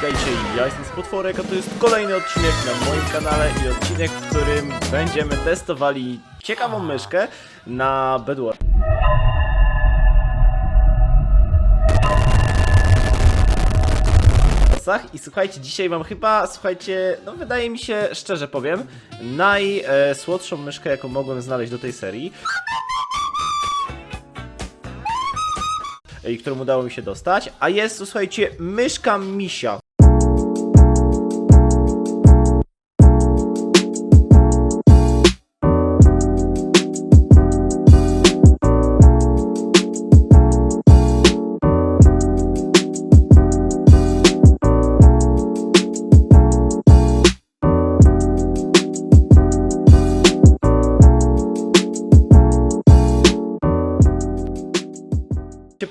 witajcie, ja jestem Spotworek, a to jest kolejny odcinek na moim kanale i odcinek, w którym będziemy testowali ciekawą myszkę na Bedwar. I słuchajcie, dzisiaj mam chyba, słuchajcie, no wydaje mi się, szczerze powiem, najsłodszą myszkę, jaką mogłem znaleźć do tej serii. i którą udało mi się dostać, a jest słuchajcie, myszka misia.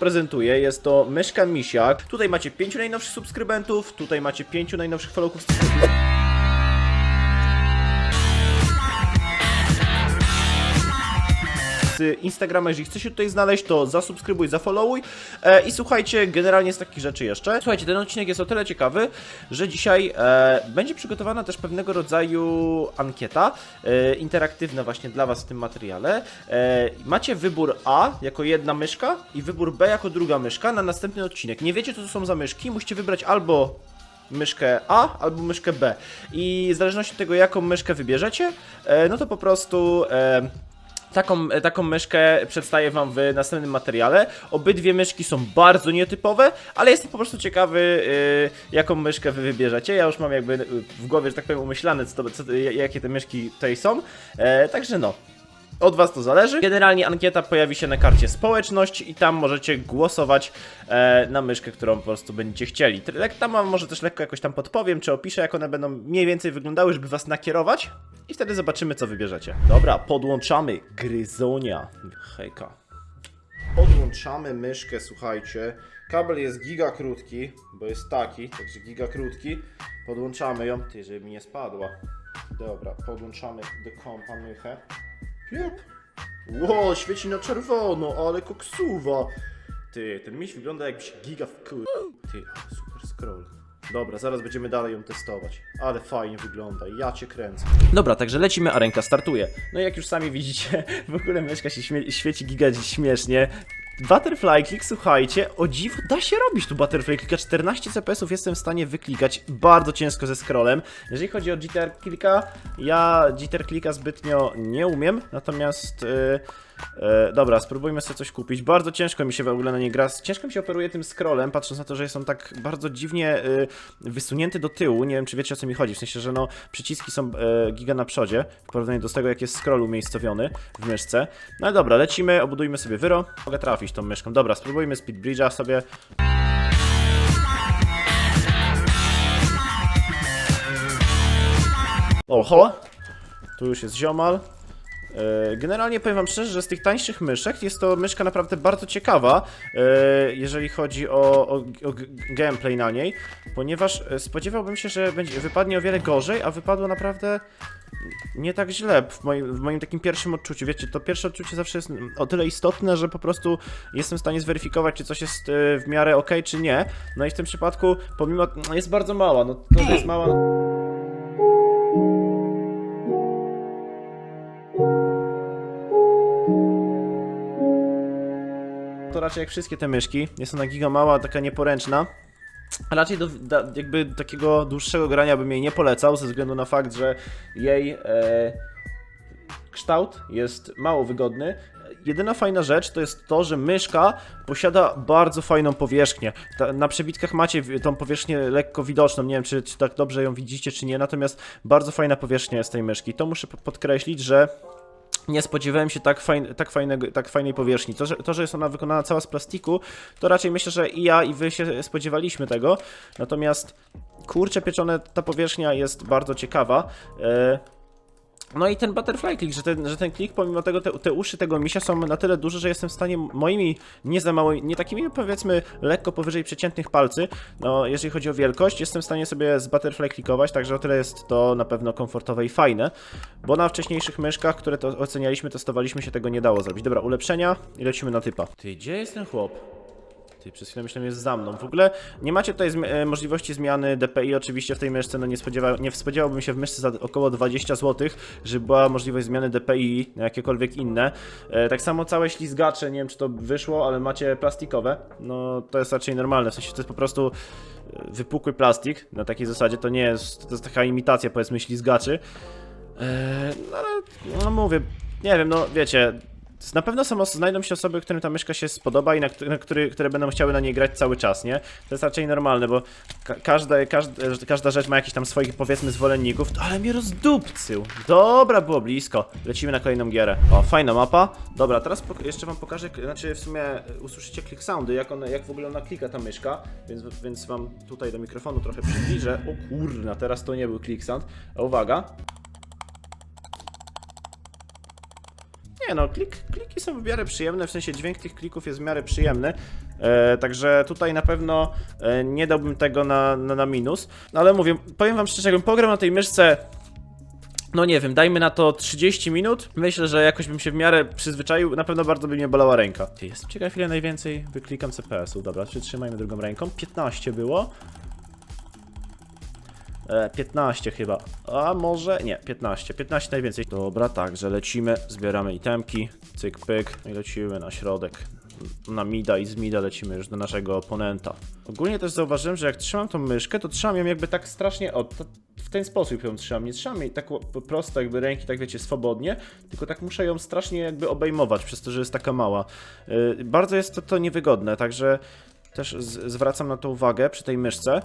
Prezentuje. Jest to myszka misiak. Tutaj macie pięciu najnowszych subskrybentów, tutaj macie pięciu najnowszych followków. Instagrama, jeżeli chcesz się tutaj znaleźć, to zasubskrybuj, zafollowuj e, i słuchajcie, generalnie z takich rzeczy jeszcze. Słuchajcie, ten odcinek jest o tyle ciekawy, że dzisiaj e, będzie przygotowana też pewnego rodzaju ankieta e, interaktywna właśnie dla Was w tym materiale. E, macie wybór A jako jedna myszka i wybór B jako druga myszka na następny odcinek. Nie wiecie, co to są za myszki, musicie wybrać albo myszkę A albo myszkę B. I w zależności od tego, jaką myszkę wybierzecie, e, no to po prostu. E, Taką, e, taką myszkę przedstawię Wam w następnym materiale. Obydwie myszki są bardzo nietypowe, ale jestem po prostu ciekawy, y, jaką myszkę Wy wybierzecie. Ja już mam jakby w głowie, że tak powiem, umyślane, co to, co, jakie te myszki tutaj są. E, także no. Od Was to zależy. Generalnie ankieta pojawi się na karcie społeczność i tam możecie głosować e, na myszkę, którą po prostu będziecie chcieli. Tam wam może też lekko jakoś tam podpowiem, czy opiszę, jak one będą mniej więcej wyglądały, żeby Was nakierować i wtedy zobaczymy, co wybierzecie. Dobra, podłączamy Gryzonia. Hejka. Podłączamy myszkę, słuchajcie. Kabel jest giga krótki, bo jest taki, także giga krótki. Podłączamy ją, ty, żeby mi nie spadła. Dobra, podłączamy do kompa mychę. Piep. Ło, świeci na czerwono, ale koksuwa. Ty, ten miś wygląda jakby się giga wkur... Ty, super scroll. Dobra, zaraz będziemy dalej ją testować. Ale fajnie wygląda, ja cię kręcę. Dobra, także lecimy, a ręka startuje. No i jak już sami widzicie, w ogóle myszka się świeci giga śmiesznie. Butterfly click, słuchajcie, o dziwo, da się robić tu butterfly clicka, 14 CPS-ów jestem w stanie wyklikać, bardzo ciężko ze scrollem. Jeżeli chodzi o jitter clicka, ja jitter clicka zbytnio nie umiem, natomiast... Yy, E, dobra, spróbujmy sobie coś kupić. Bardzo ciężko mi się w ogóle na nie gra. Ciężko mi się operuje tym scrollem, patrząc na to, że jest on tak bardzo dziwnie y, wysunięty do tyłu. Nie wiem, czy wiecie o co mi chodzi. W sensie, że no przyciski są e, giga na przodzie, w porównaniu do tego, jak jest scroll umiejscowiony w myszce. No dobra, lecimy, obudujmy sobie wyro. Mogę trafić tą myszką. Dobra, spróbujmy speed bridge'a sobie. Oho! Tu już jest ziomal. E, Generalnie powiem wam szczerze, że z tych tańszych myszek jest to myszka naprawdę bardzo ciekawa, e, jeżeli chodzi o, o, o gameplay na niej, ponieważ e, spodziewałbym się, że będzie, wypadnie o wiele gorzej, a wypadło naprawdę nie tak źle w moim, w moim takim pierwszym odczuciu. Wiecie, to pierwsze odczucie zawsze jest o tyle istotne, że po prostu jestem w stanie zweryfikować, czy coś jest w miarę ok, czy nie. No i w tym przypadku, pomimo, jest bardzo mała, no to, jest mała... raczej jak wszystkie te myszki. Jest ona giga mała, taka nieporęczna. Raczej do, da, jakby takiego dłuższego grania bym jej nie polecał, ze względu na fakt, że jej e, kształt jest mało wygodny. Jedyna fajna rzecz to jest to, że myszka posiada bardzo fajną powierzchnię. Ta, na przebitkach macie tą powierzchnię lekko widoczną, nie wiem czy, czy tak dobrze ją widzicie czy nie, natomiast bardzo fajna powierzchnia jest tej myszki. To muszę po- podkreślić, że nie spodziewałem się tak, fajn, tak, fajnego, tak fajnej powierzchni. To że, to, że jest ona wykonana cała z plastiku, to raczej myślę, że i ja, i wy się spodziewaliśmy tego. Natomiast kurcze pieczone, ta powierzchnia jest bardzo ciekawa. E, no i ten butterfly click, że ten, że ten klik, pomimo tego, te, te uszy tego misia są na tyle duże, że jestem w stanie moimi nie za małymi, nie takimi powiedzmy lekko powyżej przeciętnych palcy, no jeżeli chodzi o wielkość, jestem w stanie sobie z butterfly klikować, także o tyle jest to na pewno komfortowe i fajne, bo na wcześniejszych myszkach, które to ocenialiśmy, testowaliśmy się tego nie dało zrobić. Dobra, ulepszenia i lecimy na typa. Ty, gdzie jest ten chłop? Ty, przez chwilę myślałem, jest za mną. W ogóle nie macie tutaj zmi- e, możliwości zmiany DPI oczywiście w tej myszce, no nie, spodziewa nie spodziewałbym się w myszce za około 20 zł, żeby była możliwość zmiany DPI na jakiekolwiek inne. E, tak samo całe ślizgacze, nie wiem czy to wyszło, ale macie plastikowe. No to jest raczej normalne, w sensie to jest po prostu e, wypukły plastik, na takiej zasadzie to nie jest, to jest taka imitacja powiedzmy ślizgaczy. E, no ale, no mówię, nie wiem, no wiecie, na pewno są, znajdą się osoby, którym ta myszka się spodoba i na, na który, które będą chciały na niej grać cały czas, nie? To jest raczej normalne, bo ka każda, każda, każda rzecz ma jakichś tam swoich, powiedzmy, zwolenników, ale mnie rozdupcył. Dobra, było blisko. Lecimy na kolejną gierę. O, fajna mapa. Dobra, teraz jeszcze wam pokażę, znaczy w sumie usłyszycie click soundy, jak, one, jak w ogóle ona klika ta myszka, więc, więc wam tutaj do mikrofonu trochę przybliżę. O kurna, teraz to nie był click sound. Uwaga. Nie no, klik, kliki są w miarę przyjemne, w sensie dźwięk tych klików jest w miarę przyjemny, e, także tutaj na pewno e, nie dałbym tego na, na, na minus, no ale mówię, powiem wam szczerze, jakbym pograł na tej myszce, no nie wiem, dajmy na to 30 minut, myślę, że jakoś bym się w miarę przyzwyczaił, na pewno bardzo by mnie bolała ręka. Jestem ciekaw ile najwięcej. Wyklikam CPS-u, dobra, przytrzymajmy drugą ręką, 15 było. E, 15 chyba. A może? Nie, 15. 15 najwięcej. Dobra, także lecimy, zbieramy itemki, cyk pyk i lecimy na środek. Na mida i z mida lecimy już do naszego oponenta. Ogólnie też zauważyłem, że jak trzymam tą myszkę, to trzymam ją jakby tak strasznie, o, w ten sposób ją trzymam. Nie trzymam jej tak prosto, jakby ręki, tak wiecie, swobodnie, tylko tak muszę ją strasznie jakby obejmować, przez to, że jest taka mała. Yy, bardzo jest to, to niewygodne, także też zwracam na to uwagę przy tej myszce.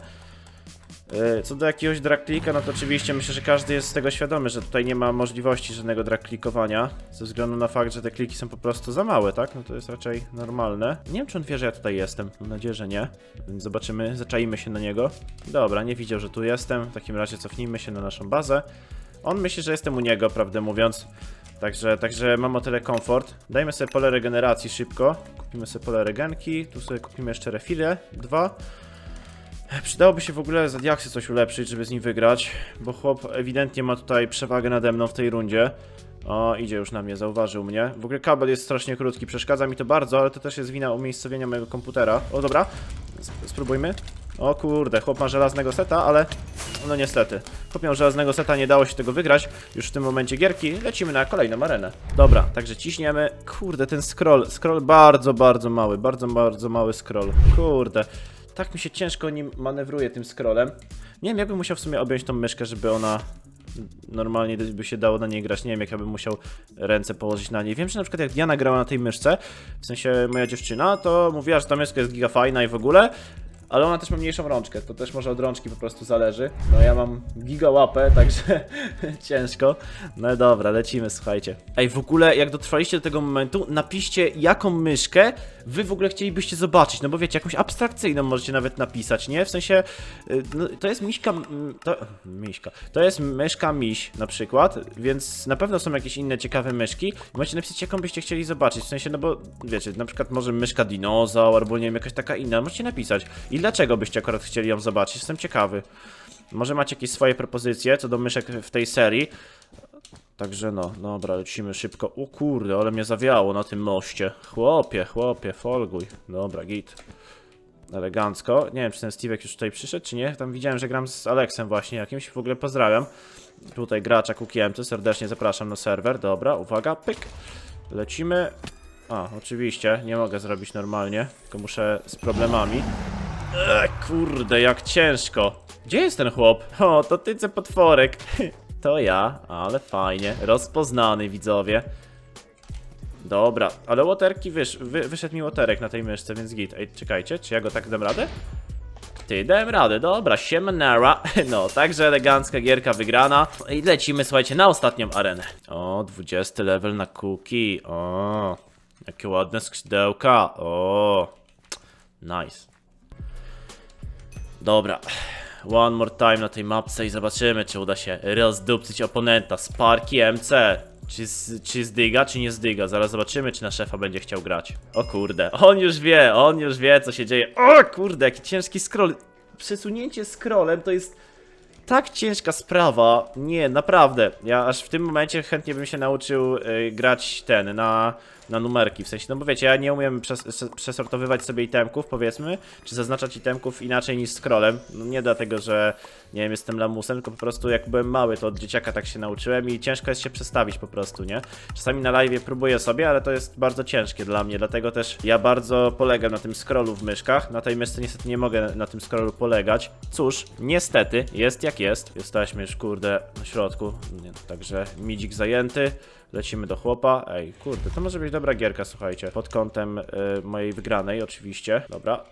E, Co do jakiegoś drag-clicka, no to oczywiście myślę, że każdy jest z tego świadomy, że tutaj nie ma możliwości żadnego drag-clickowania, ze względu na fakt, że te kliki są po prostu za małe, tak? No to jest raczej normalne. Nie wiem, czy on wie, że ja tutaj jestem. Mam nadzieję, że nie. Więc zobaczymy, zaczaimy się na niego. Dobra, nie widział, że tu jestem. W takim razie cofnijmy się na naszą bazę. On myśli, że jestem u niego, prawdę mówiąc. Także, także mam o tyle komfort. Dajmy sobie pole regeneracji szybko. Kupimy sobie pole regenki. Tu sobie kupimy jeszcze refile. Dwa. Przydałoby się w ogóle za diaksy coś ulepszyć, żeby z nim wygrać, bo chłop ewidentnie ma tutaj przewagę nade mną w tej rundzie. O, idzie już na mnie, zauważył mnie. W ogóle kabel jest strasznie krótki, przeszkadza mi to bardzo, ale to też jest wina umiejscowienia mojego komputera. O, dobra, Sp- spróbujmy. O kurde, chłop ma żelaznego seta, ale no niestety. Chłop miał żelaznego seta, nie dało się tego wygrać. Już w tym momencie gierki, lecimy na kolejną arenę. Dobra, także ciśniemy. Kurde, ten scroll, scroll bardzo, bardzo mały, bardzo, bardzo mały scroll. Kurde. Tak mi się ciężko nim manewruje tym scrollem. Nie wiem, jakbym musiał w sumie objąć tą myszkę, żeby ona normalnie by się dało na niej grać. Nie wiem, jak ja bym musiał ręce położyć na niej. Wiem, że na przykład jak Diana grała na tej myszce, w sensie moja dziewczyna, to mówiła, że ta myszka jest giga fajna i w ogóle, ale ona też ma mniejszą rączkę, to też może od rączki po prostu zależy. No ja mam giga łapę, także ciężko. No dobra, lecimy, słuchajcie. Ej, w ogóle jak dotrwaliście do tego momentu, napiszcie jaką myszkę wy w ogóle chcielibyście zobaczyć, no bo wiecie, jakąś abstrakcyjną możecie nawet napisać, nie? W sensie, y, no, to jest miśka, to, miśka, to jest myszka miś na przykład, więc na pewno są jakieś inne ciekawe myszki. Możecie napisać, jaką byście chcieli zobaczyć, w sensie, no bo wiecie, na przykład może myszka dinozaur, albo nie wiem, jakaś taka inna, możecie napisać. I dlaczego byście akurat chcieli ją zobaczyć, jestem ciekawy. Może macie jakieś swoje propozycje co do myszek w tej serii. Także no, dobra, lecimy szybko. O kurde, ale mnie zawiało na tym moście. Chłopie, chłopie, folguj. Dobra, git. Elegancko. Nie wiem, czy ten Steve'ek już tutaj przyszedł, czy nie. Tam widziałem, że gram z Aleksem właśnie jakimś. W ogóle pozdrawiam. Tutaj gracza Kukiemcy, serdecznie zapraszam na serwer. Dobra, uwaga, pyk. Lecimy. A, oczywiście, nie mogę zrobić normalnie, tylko muszę z problemami. Eee, kurde, jak ciężko. Gdzie jest ten chłop? O, to tyce potworek. To ja, ale fajnie. Rozpoznany, widzowie. Dobra, ale łoterki wysz, wy, wyszedł mi łoterek na tej myszce, więc git. Ej, czekajcie, czy ja go tak dam radę? Ty, dałem radę, dobra, siemanara. No, także elegancka gierka wygrana. I lecimy, słuchajcie, na ostatnią arenę. O, 20 level na cookie. O, jakie ładne skrzydełka. O, nice. Dobra. One more time na tej mapce i zobaczymy, czy uda się rozdupcyć oponenta. Sparki MC. Czy, z, czy zdyga, czy nie zdyga? Zaraz zobaczymy, czy na szefa będzie chciał grać. O kurde, on już wie, on już wie, co się dzieje. O kurde, jaki ciężki scroll. Przesunięcie scrollem to jest tak ciężka sprawa. Nie, naprawdę. Ja aż w tym momencie chętnie bym się nauczył y, grać ten na na numerki, w sensie, no bo wiecie, ja nie umiem przes przesortowywać sobie itemków, powiedzmy, czy zaznaczać itemków inaczej niż scrollem, no nie dlatego, że, nie wiem, jestem lamusem, tylko po prostu jak byłem mały, to od dzieciaka tak się nauczyłem i ciężko jest się przestawić po prostu, nie? Czasami na live próbuję sobie, ale to jest bardzo ciężkie dla mnie, dlatego też ja bardzo polegam na tym scrollu w myszkach, na tej myszce niestety nie mogę na tym scrollu polegać. Cóż, niestety, jest jak jest, jesteśmy już, kurde, na środku, nie, także midzik zajęty, Lecimy do chłopa. Ej, kurde, to może być dobra gierka, słuchajcie. Pod kątem y, mojej wygranej, oczywiście. Dobra.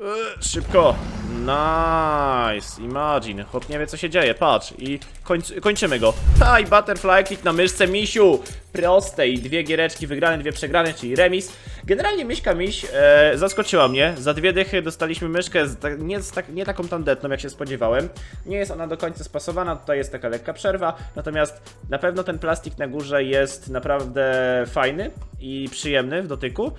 Y, szybko! Nice! Imagine. Chłop nie wie, co się dzieje. Patrz. I końc kończymy go. Ha, i butterfly kick na myszce misiu! Proste i dwie giereczki wygrane, dwie przegrane, czyli remis. Generalnie myszka miś e, zaskoczyła mnie. Za dwie dychy dostaliśmy myszkę z, nie, z tak, nie taką tandetną, jak się spodziewałem. Nie jest ona do końca spasowana, tutaj jest taka lekka przerwa. Natomiast na pewno ten plastik na górze jest naprawdę fajny i przyjemny w dotyku.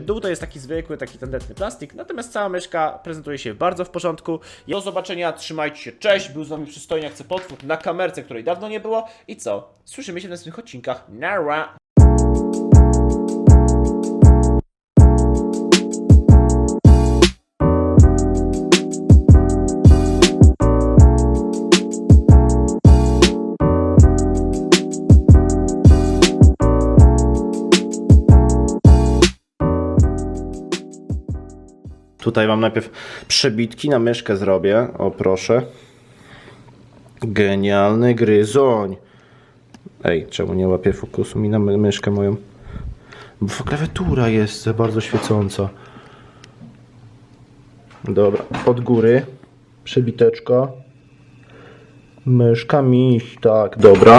Dół to jest taki zwykły, taki tandetny plastik, natomiast cała myszka prezentuje się bardzo w porządku. Do zobaczenia, trzymajcie się, cześć, był z wami przystojniak Cepotwór na kamerce, której dawno nie było i co? Słyszymy się w następnych odcinkach, nara! Tutaj mam najpierw przebitki na myszkę zrobię. O proszę. Genialny gryzoń. Ej, czemu nie łapie fokusu mi na my myszkę moją? Bo klawiatura jest bardzo świecąca. Dobra, od góry. Przebiteczka. Myszka miś, tak, dobra.